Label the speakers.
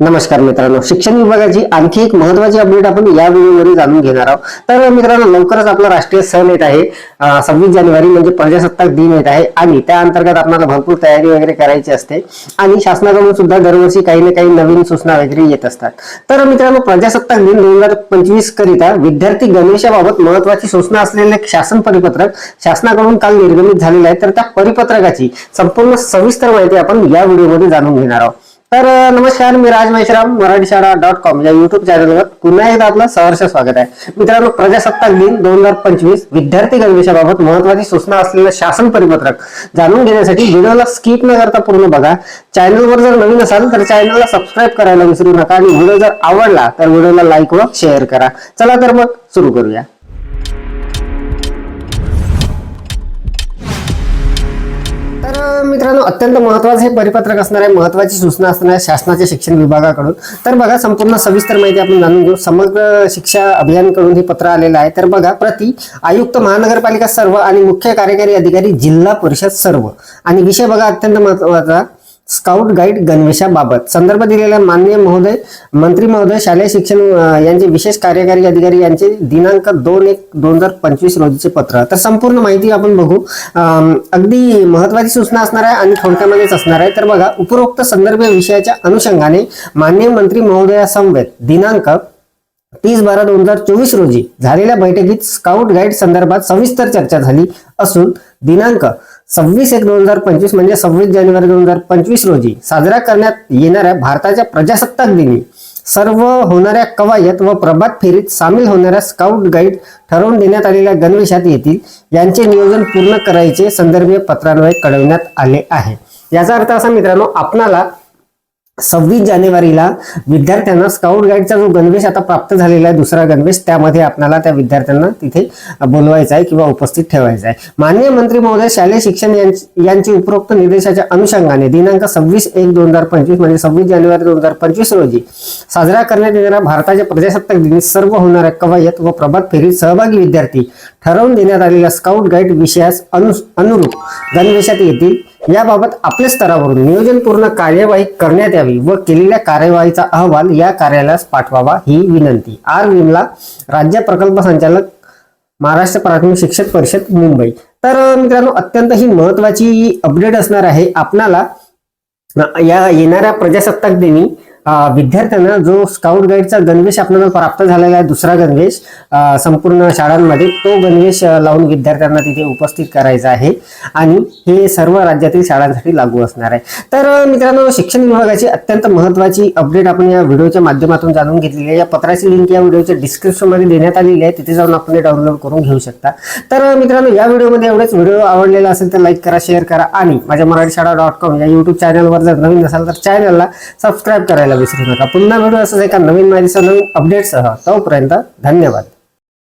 Speaker 1: नमस्कार मित्रांनो. शिक्षण विभागाची आणखी एक महत्वाची अपडेट आपण या व्हिडिओमध्ये जाणून घेणार आहोत. तर मित्रांनो लवकरच आपला राष्ट्रीय सण येत आहे. सव्वीस जानेवारी म्हणजे प्रजासत्ताक दिन येत आहे आणि त्या अंतर्गत आपल्याला भरपूर तयारी वगैरे करायची असते आणि शासनाकडून सुद्धा दरवर्षी काही ना काही नवीन सूचना वगैरे येत असतात. तर मित्रांनो प्रजासत्ताक दिन दोन हजार पंचवीस करिता विद्यार्थी गणवेशाबाबत महत्वाची सूचना असलेले शासन परिपत्रक शासनाकडून काल निर्गमित झालेलं आहे. तर त्या परिपत्रकाची संपूर्ण सविस्तर माहिती आपण या व्हिडिओमध्ये जाणून घेणार आहोत. तर नमस्कार मी राज मेश्राम मराठी शाळा डॉट कॉम या युट्यूब चॅनलवर पुन्हा एकदा आपलं सहर्ष स्वागत आहे. मित्रांनो प्रजासत्ताक दिन दोन हजार पंचवीस विद्यार्थी गणवेशाबाबत महत्वाची सूचना असलेलं शासन परिपत्रक जाणून घेण्यासाठी व्हिडिओला स्किप न करता पूर्ण बघा. चॅनलवर जर नवीन असाल तर चॅनलला सबस्क्राईब करायला विसरू नका आणि व्हिडिओ जर आवडला तर व्हिडिओला लाईक व शेअर करा. चला तर मग सुरू करूया. मित्रांनो अत्यंत महत्वाचं हे परिपत्रक असणार आहे महत्वाची सूचना असणार आहे शासनाच्या शिक्षण विभागाकडून. तर बघा संपूर्ण सविस्तर माहिती आपण जाणून घेऊ. समग्र शिक्षा अभियानकडून हे पत्र आलेलं आहे. तर बघा प्रति आयुक्त महानगरपालिका सर्व आणि मुख्य कार्यकारी अधिकारी जिल्हा परिषद सर्व. आणि विषय बघा अत्यंत महत्त्वाचा. स्काउट गाईड गणवेशाबाबत संदर्भ दिलेला माननीय महोदय मंत्री महोदय शालेय शिक्षण यांचे विशेष कार्यकारी अधिकारी यांचे दिनांक दोन एक दोन हजार पंचवीस रोजीचे पत्र. तर संपूर्ण माहिती आपण बघू. अगदी महत्वाची सूचना असणार आहे आणि थोडक्यामध्येच असणार आहे. तर बघा उपरोक्त संदर्भ विषयाच्या अनुषंगाने माननीय मंत्री महोदयासमवेत दिनांक तीस बारा दोन हजार चोवीस रोजी झालेल्या बैठकीत स्काउट गाईड संदर्भात सविस्तर चर्चा झाली असून दिनांक सव्वीस एक दोन हजार पंचवीस म्हणजे सव्वीस जानेवारी दोन हजार पंचवीस रोजी साजरा करण्यात येणाऱ्या भारताच्या प्रजासत्ताक दिनी सर्व होणाऱ्या कवायत व प्रभात फेरीत सामील होणाऱ्या स्काउट गाईड ठरवून देण्यात आलेल्या गणवेशात येतील. यांचे नियोजन पूर्ण करायचे संदर्भीय पत्रान्वये कळविण्यात आले आहे. याचा अर्थ असा मित्रांनो आपणाला सव्वीस जानेवारीला विद्यार्थ्यांना स्काउट गाईडचा जो गणवेश आता प्राप्त झालेला आहे दुसरा गणवेश त्यामध्ये आपल्याला त्या विद्यार्थ्यांना तिथे बोलवायचा आहे किंवा उपस्थित ठेवायचा आहे. माननीय मंत्री महोदय शालेय शिक्षण यांची उपरोक्त निर्देशाच्या अनुषंगाने दिनांक सव्वीस एक दोन हजार पंचवीस म्हणजे सव्वीस जानेवारी दोन हजार पंचवीस रोजी साजरा करण्यात येणाऱ्या भारताच्या प्रजासत्ताक दिनी सर्व होणाऱ्या कवायत व प्रभात फेरीत सहभागी विद्यार्थी ठरवून देण्यात आलेल्या स्काउट गाईड विषयास अनु अनुरूप गणवेशात येतील. याबाबत आपल्या स्तरावरून नियोजनपूर्ण कार्यवाही करण्यात यावी. व केलेल्या कार्यवाहीचा अहवाल या कार्यालयास पाठवावा ही विनंती. आर विमला राज्य प्रकल्प संचालक महाराष्ट्र प्राथमिक शिक्षक परिषद मुंबई. तर मित्रांनो अत्यंत ही महत्वाची अपडेट असणार आहे. आपणाला या येणाऱ्या प्रजासत्ताक दिनी विद्यार्थ्यांना जो स्काउट गाईडचा गणवेश आपल्याला प्राप्त झालेला आहे दुसरा गणवेश संपूर्ण शाळांमध्ये तो गणवेश लावून विद्यार्थ्यांना तिथे उपस्थित करायचा आहे. आणि हे सर्व राज्यातील शाळांसाठी लागू असणार आहे. तर मित्रांनो शिक्षण विभागाची अत्यंत महत्वाची अपडेट आपण या व्हिडिओच्या माध्यमातून जाणून घेतलेली आहे. या पत्राची लिंक या व्हिडिओच्या डिस्क्रिप्शनमध्ये देण्यात आलेली आहे. तिथे जाऊन आपण डाउनलोड करून घेऊ शकता. तर मित्रांनो या व्हिडिओमध्ये एवढेच. व्हिडिओ आवडलेला असेल तर लाईक करा शेअर करा. आणि माझ्या मराठी शाळा डॉट कॉम या युट्यूब चॅनलवर जर नवीन असाल तर चॅनलला सबस्क्राईब करायला विसरू नका पुन्हा भेटू असंच एका नवीन माहितीसह नवीन अपडेटसह तोपर्यंत धन्यवाद.